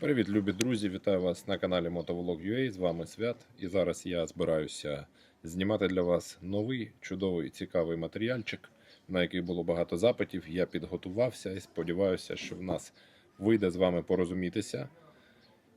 Привіт, любі друзі! Вітаю вас на каналі Motovlog.ua. З вами Свят. І зараз я збираюся знімати для вас новий, чудовий, цікавий матеріальчик, на який було багато запитів. Я підготувався і сподіваюся, що в нас вийде з вами порозумітися.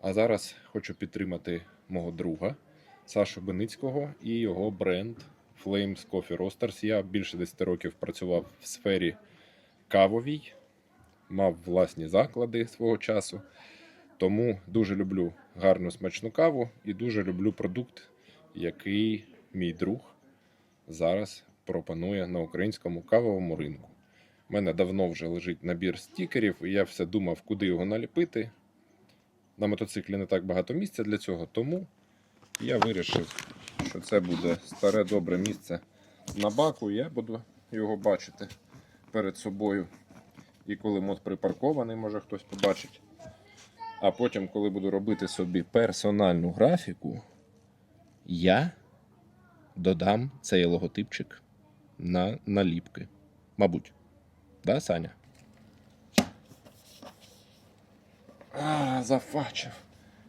А зараз хочу підтримати мого друга Сашу Беницького і його бренд Flames Coffee Roasters. Я більше 10 років працював в сфері кавовій, мав власні заклади свого часу. Тому дуже люблю гарну смачну каву і дуже люблю продукт, який мій друг зараз пропонує на українському кавовому ринку. У мене давно вже лежить набір стікерів, і я все думав, куди його наліпити. На мотоциклі не так багато місця для цього, тому я вирішив, що це буде старе добре місце на баку. Я буду його бачити перед собою. І коли мод припаркований, може хтось побачить. А потім, коли буду робити собі персональну графіку, я додам цей логотипчик на наліпки. Мабуть. Да, Саня? А, зафачив.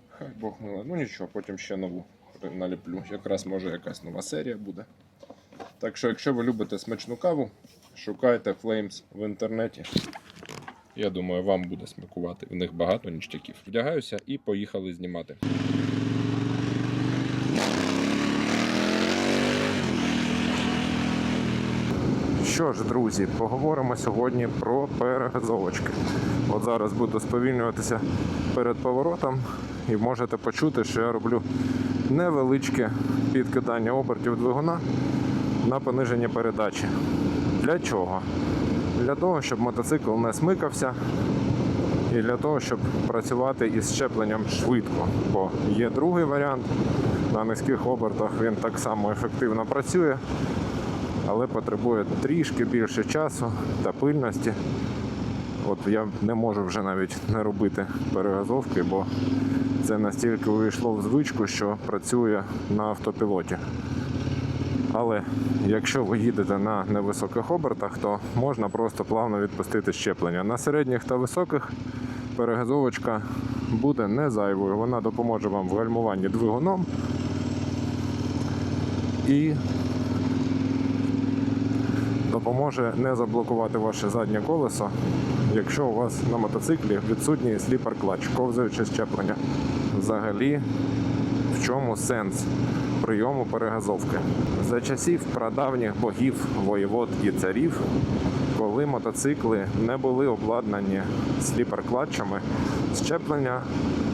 Хай Бог мила. Ну нічого, потім ще нову наліплю. Якраз може якась нова серія буде. Так що, якщо ви любите смачну каву, шукайте Flames в інтернеті. Я думаю, вам буде смакувати. В них багато ніштяків. Вдягаюся і поїхали знімати. Що ж, друзі, поговоримо сьогодні про перегазовочки. От зараз буду сповільнюватися перед поворотом і можете почути, що я роблю невеличке підкидання обертів двигуна на пониження передачі. Для чого? Для того, щоб мотоцикл не смикався і для того, щоб працювати із щепленням швидко. Бо є другий варіант. На низьких обертах він так само ефективно працює, але потребує трішки більше часу та пильності. От я не можу вже навіть не робити перегазовки, бо це настільки увійшло в звичку, що працює на автопілоті. Але якщо ви їдете на невисоких обертах, то можна просто плавно відпустити щеплення. На середніх та високих перегазовочка буде не зайвою. Вона допоможе вам в гальмуванні двигуном і допоможе не заблокувати ваше заднє колесо, якщо у вас на мотоциклі відсутній сліпер клач, ковзаюче щеплення. Взагалі, чому сенс прийому перегазовки? За часів прадавніх богів, воєвод і царів, коли мотоцикли не були обладнані сліпер-клатчами, щеплення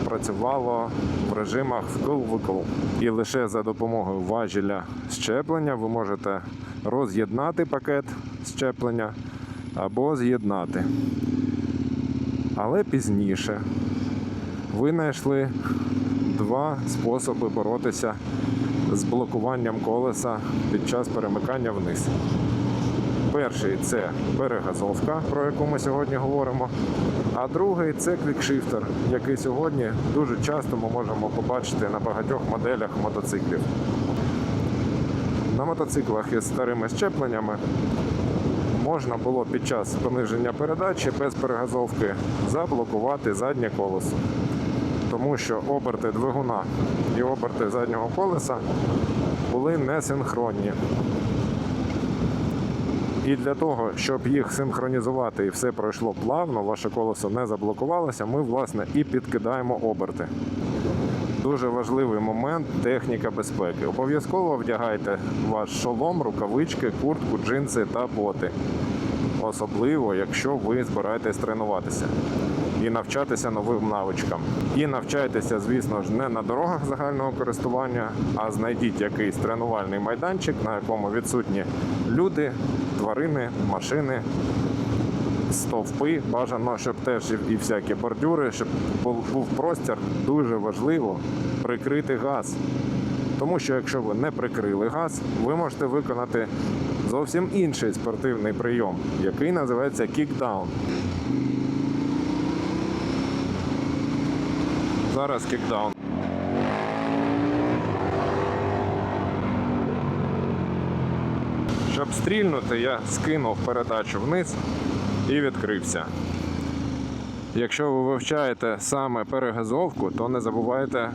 працювало в режимах вкл-викл. І лише за допомогою важеля щеплення ви можете роз'єднати пакет щеплення або з'єднати. Але пізніше винайшли два способи боротися з блокуванням колеса під час перемикання вниз. Перший це перегазовка, про яку ми сьогодні говоримо. А другий це квікшифтер, який сьогодні дуже часто ми можемо побачити на багатьох моделях мотоциклів. На мотоциклах із старими щепленнями можна було під час пониження передачі без перегазовки заблокувати заднє колесо тому що оберти двигуна і оберти заднього колеса були несинхронні. І для того, щоб їх синхронізувати і все пройшло плавно, ваше колесо не заблокувалося, ми власне і підкидаємо оберти. Дуже важливий момент техніка безпеки. Обов'язково вдягайте ваш шолом, рукавички, куртку, джинси та боти. Особливо, якщо ви збираєтесь тренуватися і навчатися новим навичкам. І навчайтеся, звісно ж, не на дорогах загального користування, а знайдіть якийсь тренувальний майданчик, на якому відсутні люди, тварини, машини. Стовпи бажано, щоб теж і всякі бордюри, щоб був простір, дуже важливо прикрити газ. Тому що якщо ви не прикрили газ, ви можете виконати зовсім інший спортивний прийом, який називається кікдаун. Зараз кікдаун. Щоб стрільнути, я скинув передачу вниз і відкрився. Якщо ви вивчаєте саме перегазовку, то не забувайте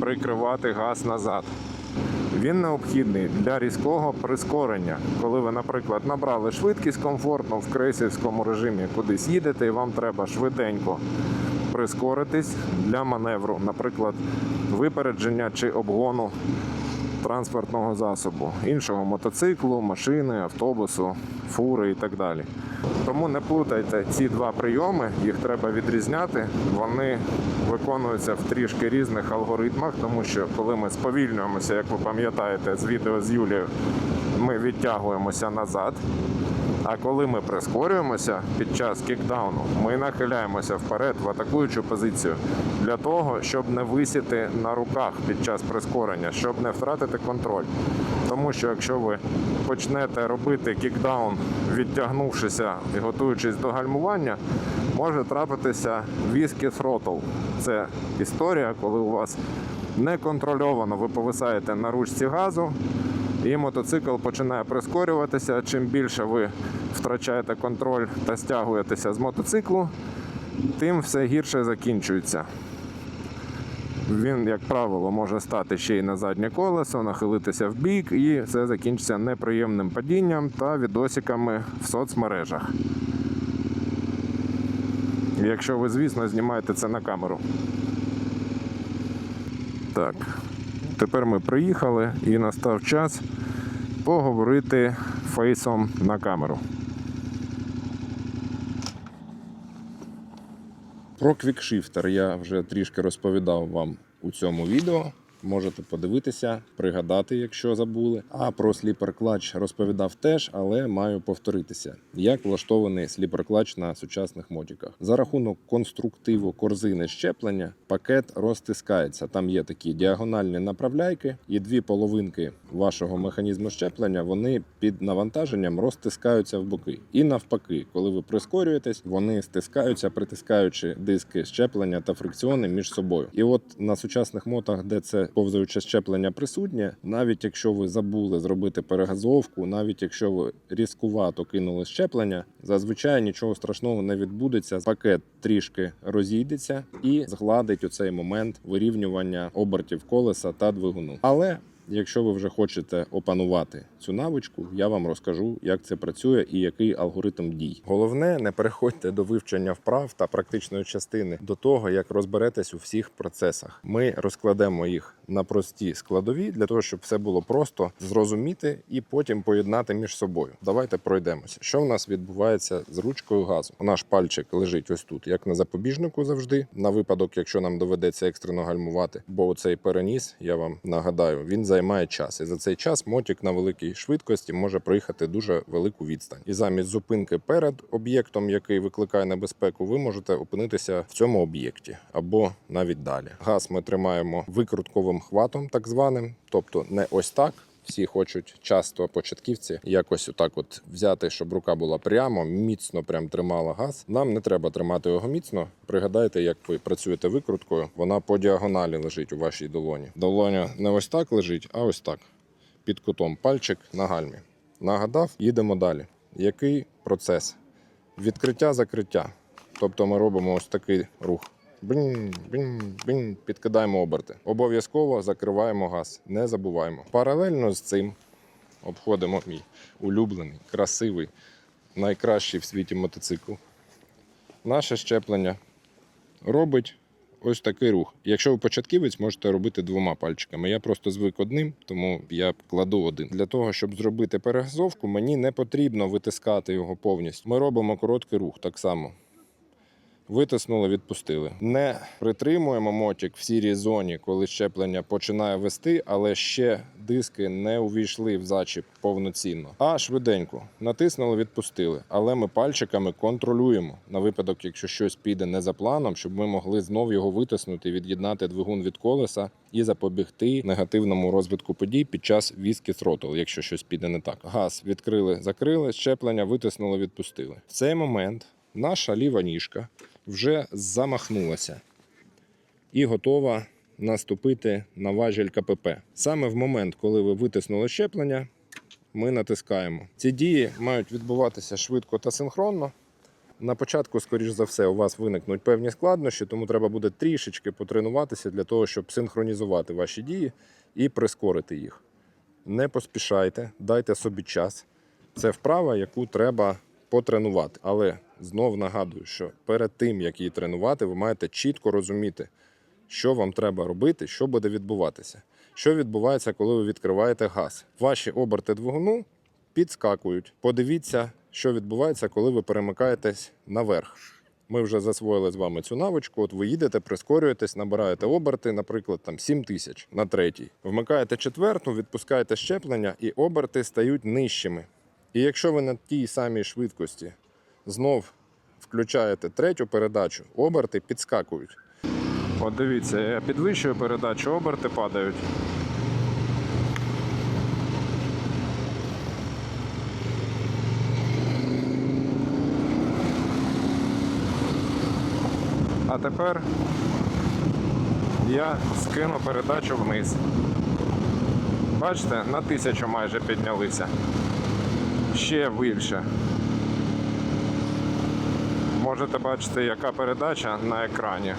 прикривати газ назад. Він необхідний для різкого прискорення. Коли ви, наприклад, набрали швидкість комфортно в крейсерському режимі кудись їдете, і вам треба швиденько прискоритись для маневру, наприклад, випередження чи обгону транспортного засобу, іншого мотоциклу, машини, автобусу, фури і так далі. Тому не плутайте ці два прийоми, їх треба відрізняти. Вони виконуються в трішки різних алгоритмах, тому що коли ми сповільнюємося, як ви пам'ятаєте з відео з Юлією, ми відтягуємося назад. А коли ми прискорюємося під час кікдауну, ми нахиляємося вперед в атакуючу позицію для того, щоб не висіти на руках під час прискорення, щоб не втратити контроль. Тому що якщо ви почнете робити кікдаун, відтягнувшися і готуючись до гальмування, може трапитися віскі тhrottle. Це історія, коли у вас неконтрольовано ви повисаєте на ручці газу, і мотоцикл починає прискорюватися. Чим більше ви втрачаєте контроль та стягуєтеся з мотоциклу, тим все гірше закінчується. Він, як правило, може стати ще й на заднє колесо, нахилитися в бік, і це закінчиться неприємним падінням та відосиками в соцмережах. Якщо ви, звісно, знімаєте це на камеру. Так, тепер ми приїхали і настав час поговорити фейсом на камеру. Про квікшифтер я вже трішки розповідав вам у цьому відео. Можете подивитися, пригадати, якщо забули. А про сліпер клач розповідав теж, але маю повторитися, як влаштований сліпер клач на сучасних модіках. За рахунок конструктиву корзини щеплення пакет розтискається. Там є такі діагональні направляйки, і дві половинки вашого механізму щеплення вони під навантаженням розтискаються в боки. І навпаки, коли ви прискорюєтесь, вони стискаються, притискаючи диски щеплення та фрикціони між собою. І от на сучасних мотах, де це повзаюче щеплення присутнє, навіть якщо ви забули зробити перегазовку, навіть якщо ви різкувато кинули щеплення, зазвичай нічого страшного не відбудеться. Пакет трішки розійдеться і згладить у цей момент вирівнювання обертів колеса та двигуну. Але Якщо ви вже хочете опанувати цю навичку, я вам розкажу, як це працює і який алгоритм дій. Головне, не переходьте до вивчення вправ та практичної частини до того, як розберетесь у всіх процесах. Ми розкладемо їх на прості складові для того, щоб все було просто зрозуміти і потім поєднати між собою. Давайте пройдемося. Що в нас відбувається з ручкою газу? Наш пальчик лежить ось тут, як на запобіжнику завжди, на випадок, якщо нам доведеться екстрено гальмувати. Бо цей переніс, я вам нагадаю, він займає час. І за цей час мотик на великій швидкості може проїхати дуже велику відстань. І замість зупинки перед об'єктом, який викликає небезпеку, ви можете опинитися в цьому об'єкті або навіть далі. Газ ми тримаємо викрутковим хватом, так званим, тобто не ось так. Всі хочуть часто початківці якось отак от взяти, щоб рука була прямо, міцно прям тримала газ. Нам не треба тримати його міцно. Пригадайте, як ви працюєте викруткою, вона по діагоналі лежить у вашій долоні. Долоня не ось так лежить, а ось так. Під кутом пальчик на гальмі. Нагадав, їдемо далі. Який процес? Відкриття, закриття. Тобто ми робимо ось такий рух. Бинь, бинь, бинь, підкидаємо оберти. Обов'язково закриваємо газ, не забуваємо. Паралельно з цим обходимо мій улюблений, красивий, найкращий в світі мотоцикл. Наше щеплення робить ось такий рух. Якщо ви початківець, можете робити двома пальчиками. Я просто звик одним, тому я кладу один. Для того, щоб зробити перегазовку, мені не потрібно витискати його повністю. Ми робимо короткий рух так само. Витиснули, відпустили. Не притримуємо мотик в сірій зоні, коли щеплення починає вести, але ще диски не увійшли в зачіп повноцінно. А швиденько натиснули, відпустили. Але ми пальчиками контролюємо на випадок, якщо щось піде не за планом, щоб ми могли знов його витиснути, від'єднати двигун від колеса і запобігти негативному розвитку подій під час візки тhrottle, якщо щось піде не так. Газ відкрили, закрили, щеплення витиснули, відпустили. В цей момент наша ліва ніжка вже замахнулася і готова наступити на важіль КПП. Саме в момент, коли ви витиснули щеплення, ми натискаємо. Ці дії мають відбуватися швидко та синхронно. На початку, скоріш за все, у вас виникнуть певні складнощі, тому треба буде трішечки потренуватися для того, щоб синхронізувати ваші дії і прискорити їх. Не поспішайте, дайте собі час. Це вправа, яку треба потренувати. Але знов нагадую, що перед тим, як її тренувати, ви маєте чітко розуміти, що вам треба робити, що буде відбуватися. Що відбувається, коли ви відкриваєте газ? Ваші оберти двигуну підскакують. Подивіться, що відбувається, коли ви перемикаєтесь наверх. Ми вже засвоїли з вами цю навичку. От ви їдете, прискорюєтесь, набираєте оберти, наприклад, там 7 тисяч на третій. Вмикаєте четверту, відпускаєте щеплення, і оберти стають нижчими. І якщо ви на тій самій швидкості знов включаєте третю передачу, оберти підскакують. От дивіться, я підвищую передачу, оберти падають. А тепер я скину передачу вниз. Бачите, на тисячу майже піднялися. Ще більше. Можете бачити, яка передача на екрані.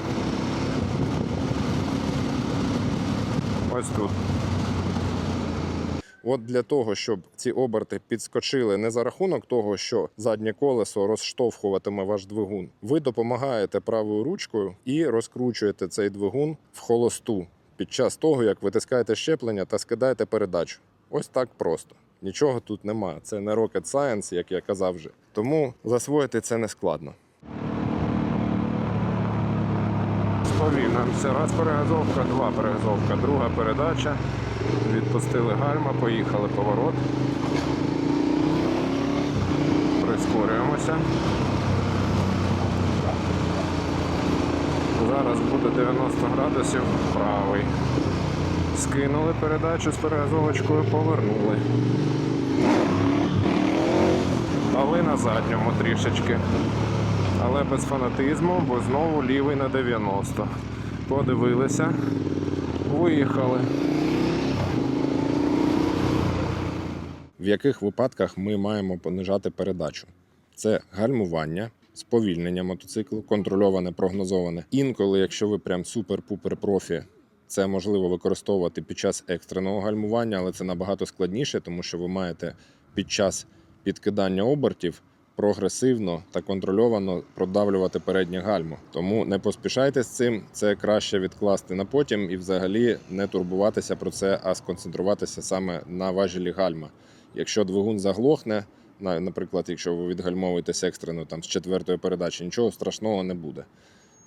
Ось тут. От для того, щоб ці оберти підскочили не за рахунок того, що заднє колесо розштовхуватиме ваш двигун, ви допомагаєте правою ручкою і розкручуєте цей двигун в холосту під час того, як витискаєте щеплення та скидаєте передачу. Ось так просто. Нічого тут немає. Це не rocket science, як я казав вже. Тому засвоїти це не складно. Сповільнуємося. Раз перегазовка, два перегазовка, друга передача. Відпустили гальма, поїхали поворот. Прискорюємося. Зараз буде 90 градусів правий. Скинули передачу з перегазовочкою, повернули. Дали на задньому трішечки. Але без фанатизму, бо знову лівий на 90. Подивилися, виїхали. В яких випадках ми маємо понижати передачу? Це гальмування, сповільнення мотоциклу, контрольоване, прогнозоване. Інколи, якщо ви прям супер-пупер профі, це можливо використовувати під час екстреного гальмування, але це набагато складніше, тому що ви маєте під час підкидання обертів прогресивно та контрольовано продавлювати переднє гальмо. Тому не поспішайте з цим. Це краще відкласти на потім і взагалі не турбуватися про це, а сконцентруватися саме на важелі гальма. Якщо двигун заглохне, наприклад, якщо ви відгальмовуєтесь екстрено там з четвертої передачі, нічого страшного не буде.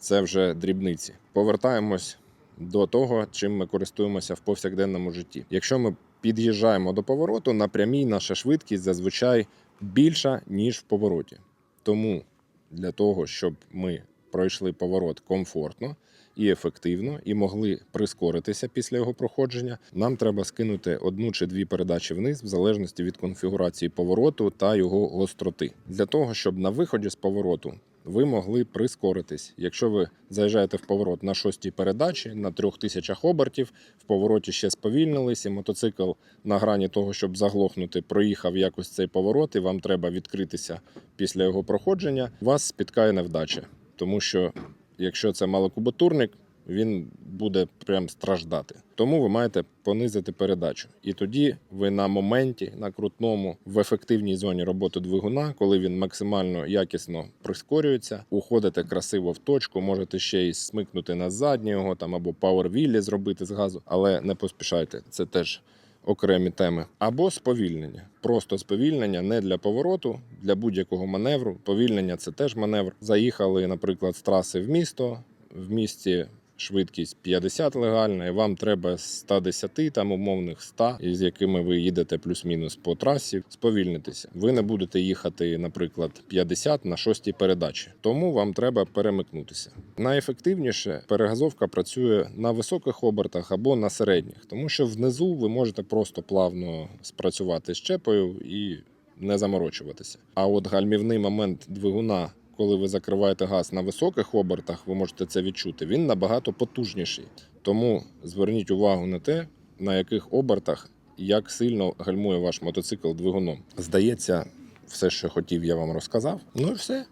Це вже дрібниці. Повертаємось до того, чим ми користуємося в повсякденному житті. Якщо ми під'їжджаємо до повороту, на прямій наша швидкість зазвичай більша, ніж в повороті. Тому для того, щоб ми пройшли поворот комфортно і ефективно, і могли прискоритися після його проходження, нам треба скинути одну чи дві передачі вниз, в залежності від конфігурації повороту та його гостроти. Для того, щоб на виході з повороту ви могли прискоритись. Якщо ви заїжджаєте в поворот на шостій передачі на трьох тисячах обертів, в повороті ще сповільнились, і мотоцикл на грані того, щоб заглохнути, проїхав якось цей поворот, і вам треба відкритися після його проходження, вас спіткає невдача. Тому що якщо це малокубатурник, він буде прям страждати. Тому ви маєте понизити передачу. І тоді ви на моменті, на крутному, в ефективній зоні роботи двигуна, коли він максимально якісно прискорюється, уходите красиво в точку, можете ще й смикнути на заднє його там або пауервіллі зробити з газу, але не поспішайте. Це теж окремі теми. Або сповільнення. Просто сповільнення не для повороту, для будь-якого маневру. Повільнення це теж маневр. Заїхали, наприклад, з траси в місто. В місті швидкість 50 легальна, і вам треба з 110 там умовних 100, із якими ви їдете плюс-мінус по трасі, сповільнитися. Ви не будете їхати, наприклад, 50 на шостій передачі. Тому вам треба перемикнутися. Найефективніше перегазовка працює на високих обертах або на середніх, тому що внизу ви можете просто плавно спрацювати з чепою і не заморочуватися. А от гальмівний момент двигуна коли ви закриваєте газ на високих обертах, ви можете це відчути, він набагато потужніший. Тому зверніть увагу на те, на яких обертах як сильно гальмує ваш мотоцикл двигуном. Здається, все, що хотів, я вам розказав. Ну і все.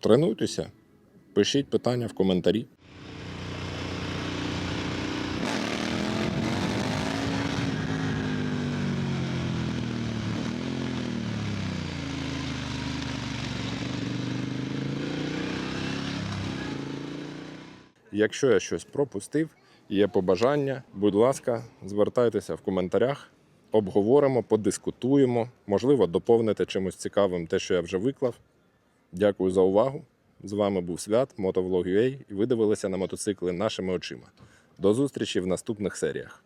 Тренуйтеся, пишіть питання в коментарі. Якщо я щось пропустив, є побажання, будь ласка, звертайтеся в коментарях, обговоримо, подискутуємо, можливо, доповните чимось цікавим те, що я вже виклав. Дякую за увагу. З вами був Свят, Motovlog.ua і ви дивилися на мотоцикли нашими очима. До зустрічі в наступних серіях.